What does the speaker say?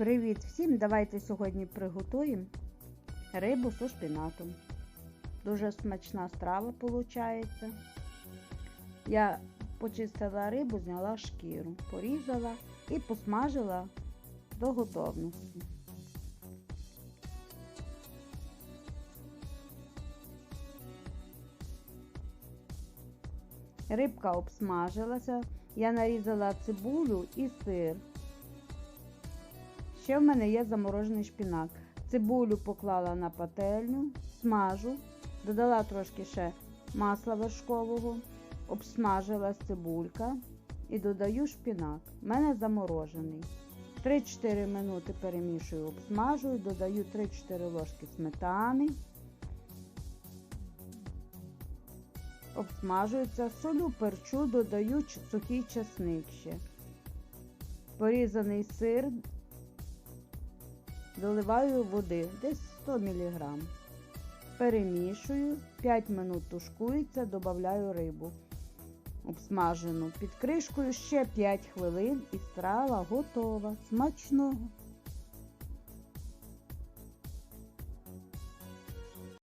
Привіт всім! Давайте сьогодні приготуємо рибу зі шпінатом. Дуже смачна страва виходить. Я почистила рибу, зняла шкіру, порізала і посмажила до готовності. Рибка обсмажилася, я нарізала цибулю і сир. Ще в мене є заморожений шпінат. Цибулю поклала на пательню, смажу, додала трошки ще масла вершкового, обсмажилась цибулька і додаю шпінат. У мене заморожений. 3-4 минути перемішую, обсмажую, додаю 3-4 ложки сметани. Обсмажується, солю, перчу, додаю сухий часник ще. Порізаний сир доливаю води, десь 100 мг. Перемішую, 5 минут тушкується, додаю рибу обсмажену. Під кришкою ще 5 хвилин і страва готова. Смачного!